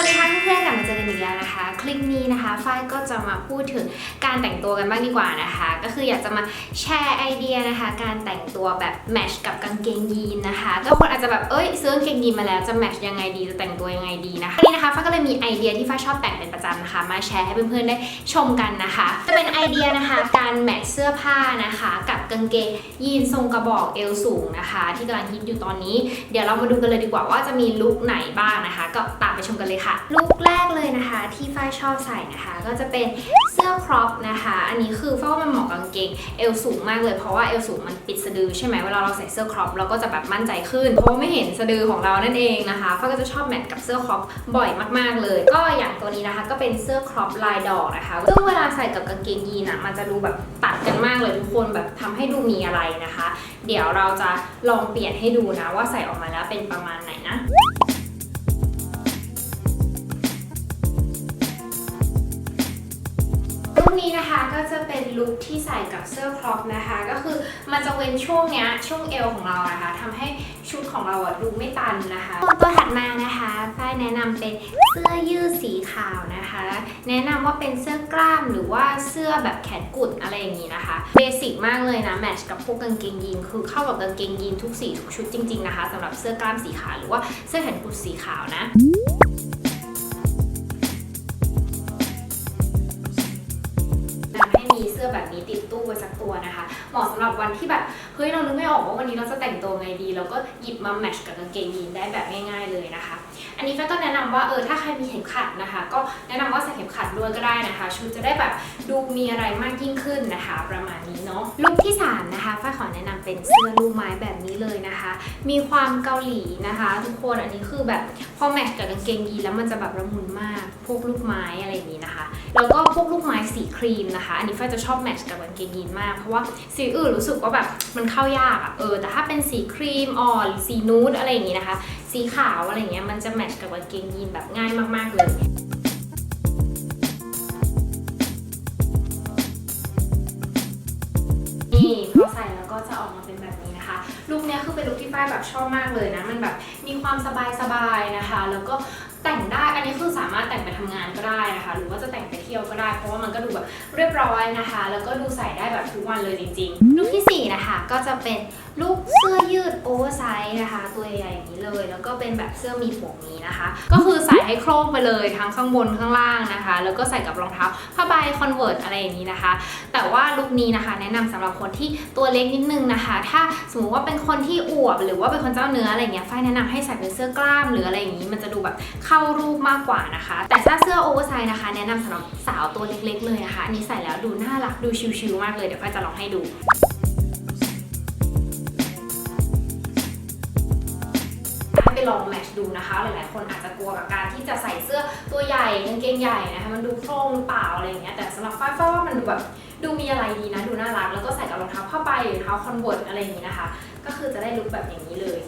วัสดีค่ะเพื่อนๆกลับมาเจอกันอีกแล้วนะคะ คลิปนี้นะคะฝ้ายก็จะมาพูดถึงการแต่งตัวกันบ้างดีกว่านะคะ ก็คืออยากจะมาแชร์ไอเดียนะคะ การแต่งตัวแบบแมชกับกางเกงยีนนะคะก็คนอาจจะแบบเอ้ยซื้อกางเกงยีนมาแล้วจะแมชยังไงดีจะแต่งตัวยังไงดีนะคะวันนี้นะคะฝ้ายก็เลยมีไอเดียที่ฝ้ายชอบแต่งเป็นประจำนะคะ มาแชร์ให้เพื่อนๆได้ชมกันนะคะ จะเป็นไอเดียนะคะ การแมทชเสื้อผ้านะคะ กับกางเกงยีนทรงกระบอกเอวสูงนะคะ ที่กำลังฮิตอยู่ตอนนี้ เดี๋ยวเรามาดูกันเลยดีกว่าว่าจะมีลุคไหนบ้างนะคะ ก็ตามไปชมกันเลยค่ะลุคแรกเลยนะคะที่ฝ้ายชอบใส่นะคะ ก็จะเป็นเสื้อครอปนะคะ อันนี้คือฝ้ายว่ามันเหมาะกางเกงเอวสูงมากเลยเพราะว่าเอวสูงมันปิดสะดือใช่ไหมเวลาเราใส่เสื้อครอปเราก็จะแบบมั่นใจขึ้น เพราะว่าไม่เห็นสะดือของเรานั่นเองนะคะฝ้ายก็จะชอบแมทกับเสื้อครอปบ่อยมากๆเลย ก็อย่างตัวนี้นะคะก็เป็นเสื้อครอปลายดอกนะคะซึ่งเวลาใส่กับกางเกงยีนอะมันจะดูแบบตัดกันมากเลยทุกคนแบบทำให้ดูมีอะไรนะคะ เดี๋ยวเราจะลองเปลี่ยนให้ดูนะว่าใส่ออกมาแล้วเป็นประมาณไหนนะ ก็จะเป็นลุคที่ใส่กับเสื้อครอปนะคะ ก็คือมันจะเว้นช่วงเนี้ยช่วงเอวของเรานะคะทำให้ชุดของเราอะดูไม่ตันนะคะตัวถัดมานะคะฝ้ายแนะนำเป็นเสื้อยืดสีขาวนะคะ แนะนำว่าเป็นเสื้อกล้ามหรือว่าเสื้อแบบแขนกุดอะไรอย่างนี้นะคะเบสิกมากเลยนะแมทช์กับพวกกางเกงยีนคือเข้ากับกางเกงยีนทุกสีทุกชุดจริงๆนะคะสำหรับเสื้อกล้ามสีขาวหรือว่าเสื้อแขนกุดสีขาวนะ สื้อแบบนี้ติดตู้ไว้สักตัวนะคะ เหมาะสำหรับวันที่แบบเฮ้ยเรานึกไม่ออกว่าวันนี้เราจะแต่งตัวไงดี เราก็หยิบมาแมทชกับกางเกงยีนได้แบบง่ายๆเลยนะคะ อันนี้ก็แนะนำว่าเออถ้าใครมีเข็มขัดนะคะ ก็แนะนำว่าใส่เข็มขัดด้วยก็ได้นะคะ ชุดจะได้แบบดูมีอะไรมากยิ่งขึ้นนะคะ ประมาณนี้เนาะลุคที่สามนะคะฝ้ายขอแนะนำเป็นเสื้อลูกไม้แบบนี้เลยนะคะ มีความเกาหลีนะคะ ทุกคนอันนี้คือแบบพอแมทชกับกางเกงยีนแล้วมันจะแบบละมุนมาก พวกลูกไม้อะไรอย่างนี้นะคะ แล้วก็พวกลูกไม้สีครีมนะคะ อันนี้ฝ้ายจะชอบแมทชกับกางเกงยีนมาก เพราะว่าสีอื่นรู้สึกว่าแบบมันเข้ายากอะเออแต่ถ้าเป็นสีครีมอ่อนสีนูดอะไรอย่างนี้นะคะ สีขาวอะไรอย่างเงี้ยมันจะแมทชกับกางเกงยีนแบบง่ายมากๆเลยนี่พอใส่แล้วก็จะออกมาเป็นแบบนี้นะคะ ลุคนี้คือเป็นลุคที่ฝ้ายแบบชอบมากเลยนะ มันแบบมีความสบายๆนะคะ แล้วก็แต่งได้ อันนี้คือสามารถแต่งไปทำงานก็ได้นะคะ หรือว่าจะแต่งไป ที่ยวก็ได้ เพราะว่ามันก็ดูแบบเรียบร้อยนะคะ แล้วก็ดูใส่ได้แบบทุกวันเลยจริงๆลุคที่สี่นะคะ ก็จะเป็นลุคเสื้อยืดโอเวอร์ไซส์นะคะ ตัวใหญ่ๆอย่างนี้เลย แล้วก็เป็นแบบเสื้อมีปวกนี้นะคะ ก็คือใส่ให้โครงไปเลยทั้งข้างบนข้างล่างนะคะ แล้วก็ใส่กับรองเท้าผ้าใบคอนเวิร์ตอะไรอย่างนี้นะคะ แต่ว่าลุคนี้นะคะแนะนำสำหรับคนที่ตัวเล็กนิดนึงนะคะ ถ้าสมมติว่าเป็นคนที่อวบหรือว่าเป็นคนเจ้าเนื้ออะไรเงี้ยฝ้ายแนะนำให้ใส่เป็นเสื้อกล้ามหรืออะไรอย่างนี้ มันจะดูแบบเข้ารูปมากกว่านะคะ แต่ถ้าเสื้อโอเวอร์ไซส์นะคะ แนะนำสำหรับสาวตัวเล็กๆเลยนะคะอันนี้ใส่แล้วดูน่ารักดูชิลๆมากเลยเดี๋ยวฝ้ายจะลองให้ดูไปลองแมทช์ดูนะคะ หลายๆ คนอาจจะกลัวกับการที่จะใส่เสื้อตัวใหญ่กางเกงใหญ่นะคะมันดูโครงหรือเปล่าอะไรอย่างเงี้ยแต่สำหรับฝ้ายฝ้ายว่ามันดูแบบดูมีอะไรดีนะดูน่ารักแล้วก็ใส่กับรองเท้าผ้าใบหรือเท้าคอนเวิร์ตอะไรอย่างงี้นะคะ ก็คือจะได้ลุคแบบอย่างนี้เลย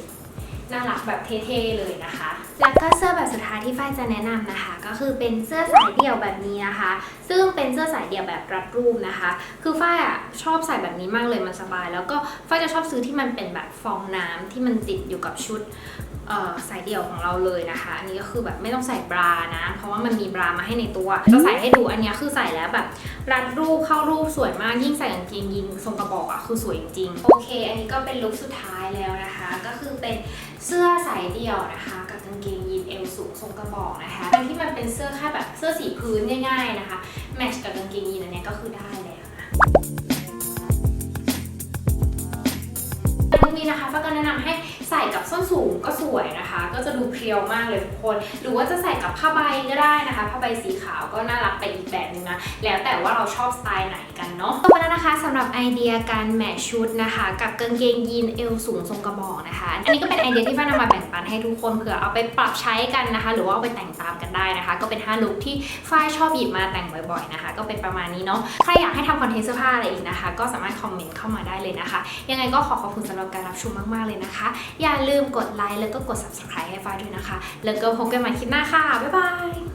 น่ารักแบบเท่ๆเลยนะคะ แล้วก็เสื้อแบบสุดท้ายที่ฝ้ายจะแนะนำนะคะ ก็คือเป็นเสื้อสายเดี่ยวแบบนี้นะคะ ซึ่งเป็นเสื้อสายเดี่ยวแบบรัดรูปนะคะ คือฝ้ายอะชอบใส่แบบนี้มากเลยมันสบาย แล้วก็ฝ้ายจะชอบซื้อที่มันเป็นแบบฟองน้ำที่มันติดอยู่กับชุดเอ่อสายเดี่ยวของเราเลยนะคะ อันนี้ก็คือแบบไม่ต้องใส่บรานะ เพราะว่ามันมีบรามาให้ในตัว จะใส่ให้ดูอันเนี้ยคือใส่แล้วแบบรัดรูปเข้ารูปสวยมากยิ่งใส่กางเกงยีนทรงกระบอกอะคือสวยจริงๆ โอเค อันนี้ก็เป็นลุคสุดท้ายแล้วนะคะ ก็คือเป็นเสื้อสายเดี่ยวนะคะ กับกางเกงยีนเอวสูงทรงกระบอกนะคะทั้งที่มันเป็นเสื้อแค่แบบเสื้อสีพื้นง่ายๆนะคะ แมทชกับกางเกงยีนอันนี้ก็คือได้แล้วนะลุคนี้นะคะฟ้าก็แนะนำให้ใส่ ส้นสูงก็สวยนะคะ ก็จะดูเพรียวมากเลยทุกคน หรือว่าจะใส่กับผ้าใบก็ได้นะคะผ้าใบสีขาวก็น่ารักไปอีกแบบนึงนะแล้วแต่ว่าเราชอบสไตล์ไหนกันเนาะต่อมาแล้วนะคะสำหรับไอเดียการแมทช์ชุดนะคะ กับกางเกงยีนเอวสูงทรงกระบอกนะคะ อันนี้ก็เป็นไอเดียที่ฟ้านำมาแบ่งปันให้ทุกคนเผื่อเอาไปปรับใช้กันนะคะ หรือว่าเอาไปแต่งตามกันได้นะคะ ก็เป็น5ลุคที่ฝ้ายชอบหยิบมาแต่งบ่อยๆนะคะ ก็เป็นประมาณนี้เนาะใครอยากให้ทำคอนเทนต์เสื้อผ้าอะไรอีกนะคะ ก็สามารถคอมเมนต์เข้ามาได้เลยนะคะ ยังไงก็ขอขอบคุณสำหรับการรับชมมากๆเลยนะคะ อย่าลืมกดไลค์แล้วก็กด subscribe ให้ฟ้าด้วยนะคะ แล้วก็พบกันใหม่คลิปหน้าค่ะ บ๊ายบาย